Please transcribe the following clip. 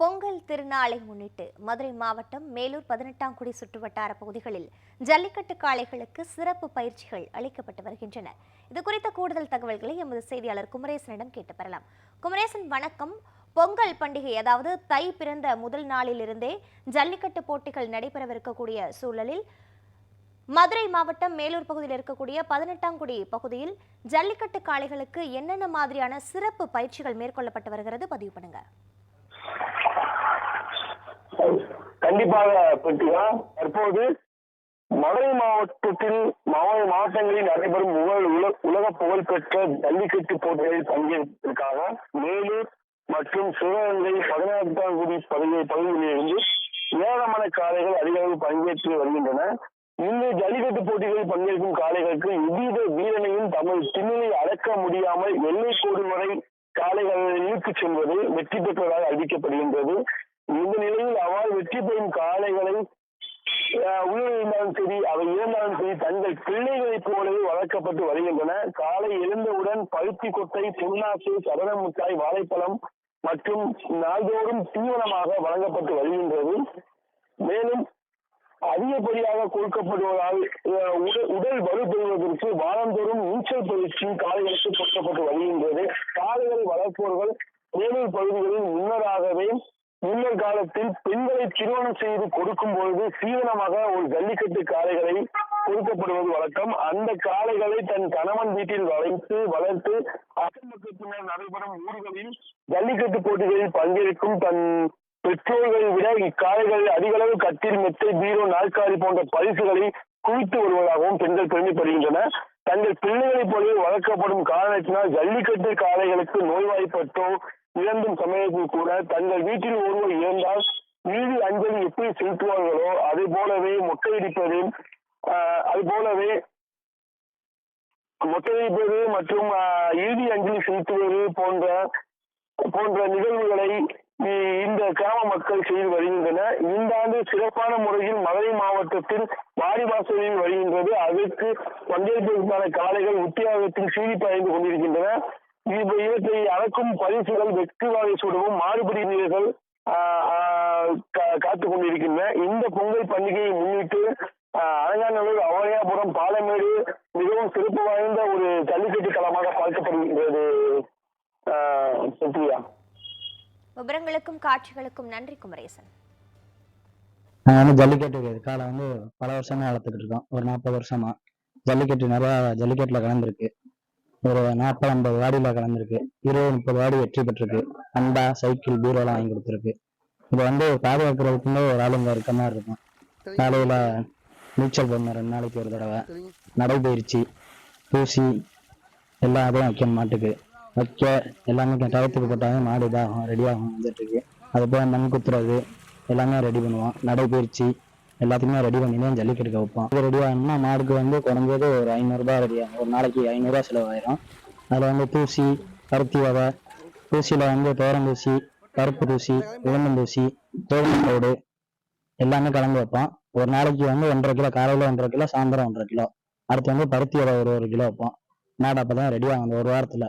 பொங்கல் திருநாளை முன்னிட்டு மதுரை மாவட்டம் மேலூர் பதினெட்டாம் குடி சுற்றுவட்டார பகுதிகளில் ஜல்லிக்கட்டு காளைகளுக்கு சிறப்பு பயிற்சிகள் அளிக்கப்பட்டு வருகின்றன. இது குறித்த கூடுதல் தகவல்களை எமது செய்தியாளர் குமரேசனிடம் கேட்டு பெறலாம். குமரேசன் வணக்கம். பொங்கல் பண்டிகை அதாவது தை பிறந்த முதல் நாளிலிருந்தே ஜல்லிக்கட்டு போட்டிகள் நடைபெறவிருக்கக்கூடிய சூழலில் மதுரை மாவட்டம் மேலூர் பகுதியில் இருக்கக்கூடிய பதினெட்டாம் குடி பகுதியில் ஜல்லிக்கட்டு காளைகளுக்கு என்னென்ன மாதிரியான சிறப்பு பயிற்சிகள் மேற்கொள்ளப்பட்டு வருகிறது? பதிவு பண்ணுங்கள் கண்டிப்பாக பெட்டியா? தற்போது மதுரை மாவட்டத்தில் மாவட்ட மாவட்டங்களில் நடைபெறும் உலக உலக புகழ்பெற்ற ஜல்லிக்கட்டு போட்டிகளில் பங்கேற்பதற்காக மேலூர் மற்றும் சிவகங்கை பதினெட்டாம் குடி பகுதி பகுதியிலிருந்து ஏராளமான காளைகள் அதிக அளவில் பங்கேற்று வருகின்றன. இந்த ஜல்லிக்கட்டு போட்டிகளில் பங்கேற்கும் காளைகளுக்கு எவ்வித வீரனையும் தமது திண்ணிலை அடக்க முடியாமல் எல்லை கோடு வரை காளைகள் செல்வது வெற்றி பெற்றதாக அறிவிக்கப்படுகின்றது. இந்த நிலையில் அவ்வாறு வெற்றி பெறும் காளைகளை உயிரிழந்தாலும் சரி அவை இறந்தாலும் சரி தங்கள் பிள்ளைகளைப் போலவே வளர்க்கப்பட்டு வருகின்றன. காலை எழுந்தவுடன் பருத்தி கொட்டை புண்ணாக்கு சரண முட்டாய் வாழைப்பழம் மற்றும் நாள்தோறும் தீவனமாக வழங்கப்பட்டு வருகின்றது. மேலும் அதிகப்படியாக கொடுக்கப்படுவதால் உடல் உடல் வலு பெறுவதற்கு வாரந்தோறும் நீச்சல் பயிற்சி காலைகளுக்கு கொடுக்கப்பட்டு வருகின்றது காளைகளை வளர்ப்பவர்கள் வேலூர் பகுதிகளில் முன்னதாகவே முன்னர் காலத்தில் பெண்களை திருமணம் செய்து கொடுக்கும் பொழுது சீதனமாக ஒரு ஜல்லிக்கட்டு காளைகளை கொடுக்கப்படுவது வழக்கம். அந்த காளைகளை தன் கணவன் வீட்டில் வளைத்து வளர்த்து அசம்பக்கு பின்னர் நடைபெறும் ஊர்களில் ஜல்லிக்கட்டு போட்டிகளில் பங்கேற்கும் தன் பெற்றோர்களை விட இக்காளைகள் அதிகளவு கட்டில் மெத்தை பீரோ நாற்காலி போன்ற பரிசுகளை குவித்து வருவதாகவும் பெண்கள் பெருமைப்படுகின்றன தங்கள் பிள்ளைகளைப் போலவே வளர்க்கப்படும் காரணத்தினால் ஜல்லிக்கட்டு காளைகளுக்கு நோய்வாய்ப்பட்டோ இறந்தும் சமயத்தில் கூட தங்கள் வீட்டில் ஒருவர் இறந்தால் வீதி அஞ்சலி எப்படி செலுத்துவார்களோ அது போலவே மொட்டையடிப்பது ஆஹ், அது போலவே மொட்டையடிப்பது மற்றும் ஆஹ், இறுதி அஞ்சலி செலுத்துவது போன்ற போன்ற நிகழ்வுகளை இந்த கிராம மக்கள் செய்து வருகின்றன. இந்த ஆண்டு சிறப்பான முறையில் மதுரை மாவட்டத்தில் வாடிவாசலில் வருகின்றது. அதற்கு பங்கேற்பதற்கான காளைகள் உத்தியாகத்தில் சீறி பாய்ந்து கொண்டிருக்கின்றன. இவற்றை அளக்கும் பரிசுகள் வெற்றி வாகை சூடவும் மாறுபடி நீர்கள் ஆஹ், ஆஹ், கா- கொண்டிருக்கின்றன. இந்த பொங்கல் பண்டிகையை முன்னிட்டு ஆஹ், அலங்காநல்லூர் அவரையாபுரம் பாலமேடு மிகவும் சிறப்பு வாய்ந்த ஒரு ஜல்லிக்கட்டு களமாக பார்க்கப்படுகின்றது. ஆஹ், சுப்ரியா. விவரங்களுக்கும் காட்சிகளுக்கும் நன்றி குமரேசன். நாங்கள் வந்து ஜல்லிக்கட்டு காலை வந்து பல வருஷமா வளர்த்துக்கிட்டு இருக்கோம். ஒரு நாற்பது வருஷமா. ஜல்லிக்கட்டு நிறையா ஜல்லிக்கட்டுல கலந்துருக்கு. ஒரு நாற்பது ஐம்பது வாடியில கலந்துருக்கு. இருபது முப்பது வாடி வெற்றி பெற்றிருக்கு. அண்டா சைக்கிள் பீரோலாம் வாங்கி கொடுத்துருக்கு. இது வந்து பாதுகாக்கிறதுக்குமே ஒரு ஆளுங்க இருக்க மாதிரி இருக்கும். காலையில நீச்சல் போடணும் ரெண்டு நாளைக்கு ஒரு தடவை. நடைபயிற்சி தூசி எல்லா இதுவும் வைக்கணும் மாட்டுக்கு. வைக்க எல்லாமே டயத்துக்கு போட்டாலே மாடு இதாகும் ரெடியாகும் வந்துட்டுருக்கு. அது போல் மண் குத்துறது எல்லாமே ரெடி பண்ணுவோம். நடைபயிற்சி எல்லாத்துக்குமே ரெடி பண்ணி தான் ஜல்லிக்கட்டுக்கு வைப்போம். இது ரெடி ஆகணும்னா மாடுக்கு வந்து குறைஞ்சது ஒரு ஐநூறுரூபா ரெடி ஆகும். ஒரு நாளைக்கு ஐநூறுரூவா செலவாயிரும். அதில் வந்து தூசி பருத்தி வகை தூசியில் வந்து தோரந்தூசி கருப்பு தூசி உளுந்தந்தூசி கோதுமை தோடு எல்லாமே கலந்து வைப்போம். ஒரு நாளைக்கு வந்து ஒன்றரை கிலோ காலையில் ஒன்றரை கிலோ சாயந்தரம் ஒன்றரை கிலோ. அடுத்து வந்து பருத்தி ஒரு ஒரு கிலோ வைப்போம். மாடு அப்போ தான் ரெடி ஆகும் அந்த ஒரு வாரத்தில்.